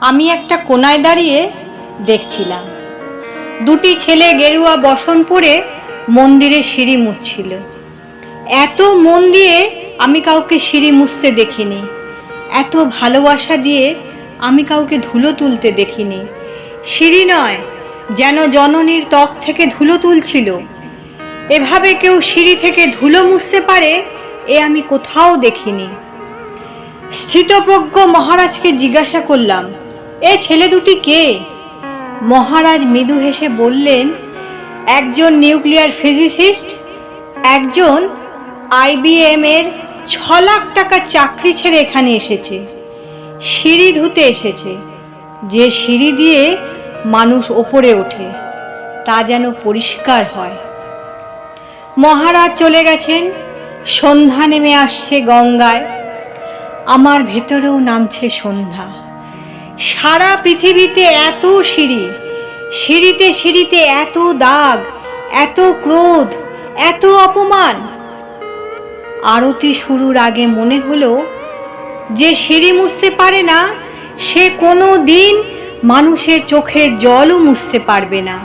আমি একটা কোনায় দাঁড়িয়ে দেখছিলাম। দুটি ছেলে গেরুয়া বসন পরে মন্দিরে সিঁড়ি মুছছিল। এত মন দিয়ে আমি কাউকে সিঁড়ি মুছতে দেখিনি। এত ভালোবাসা দিয়ে আমি কাউকে ধুলো তুলতে দেখিনি। সিঁড়ি নয়, যেন জননীর ত্বক থেকে ধুলো তুলছিল। এভাবে কেউ সিঁড়ি থেকে ধুলো মুছতে পারে, এ আমি কোথাও দেখিনি। স্থিতপ্রজ্ঞ মহারাজকে জিজ্ঞাসা করলাম এ ছেলে দুটি কে? মহারাজ মৃদু হেসে বললেন, একজন নিউক্লিয়ার ফিজিসিস্ট, একজন আইবিএম এর ছ লাখ টাকার চাকরি ছেড়ে এখানে এসেছে। সিঁড়ি ধুতে এসেছে। যে সিঁড়ি দিয়ে মানুষ ওপরে ওঠে, তা যেন পরিষ্কার হয়। মহারাজ চলে গেছেন। সন্ধ্যা নেমে আসছে গঙ্গায়। আমার ভেতরেও নামছে সন্ধ্যা। সারা পৃথিবীতে এত সিঁড়ি, সিঁড়িতে সিঁড়িতে এত দাগ, এত ক্রোধ, এত অপমান। আরতি শুরুর আগে মনে হলো যে সিঁড়ি মুছতে পারে না, সে কোনো দিন মানুষের চোখের জলও মুছতে পারবে না।